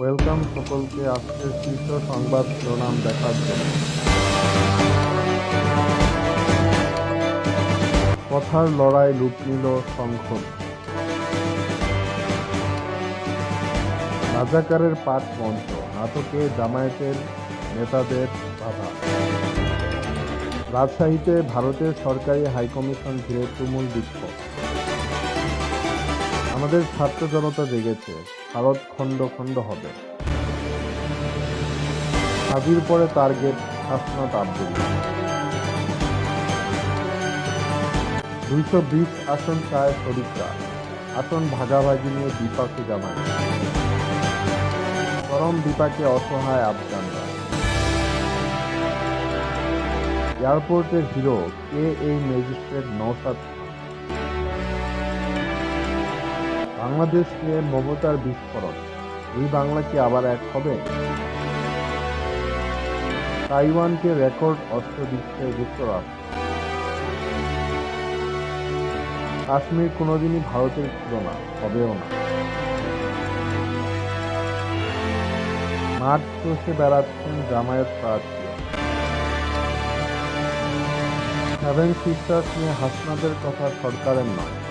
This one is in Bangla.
ওয়েলকাম সকলকে আজকের শীর্ষ সংবাদ শিরোনাম দেখার জন্য। কথার লড়াই লুপ নিল সংসদ রাজাকারের পাঠ মঞ্চ নাটকে জামায়াতের নেতাদের বাধা। রাজশাহীতে ভারতের সরকারি হাইকমিশন ঘিরে তুমুল বিক্ষোভ। আমাদের ছাত্র জনতা জেগেছে, ভারত খণ্ড খণ্ড হবে। হাজির পরে টার্গেট হাসনাত আব্দুল্লাহ দুইশো বিশ আসন চায় শরিকরা। আসন ভাগাভাগি নিয়ে বিপাকে জামায় চরম বিপাকে অসহায় আফগানরা। এয়ারপোর্টের হিরো, কে এই ম্যাজিস্ট্রেট নৌসাদ বাংলাদেশ নিয়ে মমতার বিস্ফোরণ। এই বাংলা কি আবার এক হবে? তাইওয়ানকে রেকর্ড অস্ত্র দিচ্ছে যুক্তরাষ্ট্র। কাশ্মীর কোনোদিনই ভারতের ছিল না হবেও না। মাঠ চষে বেড়াচ্ছেন জামায়াত প্রার্থী। সেভেন সিস্টার্স নিয়ে হাসনাদের কথা সরকারের নয়।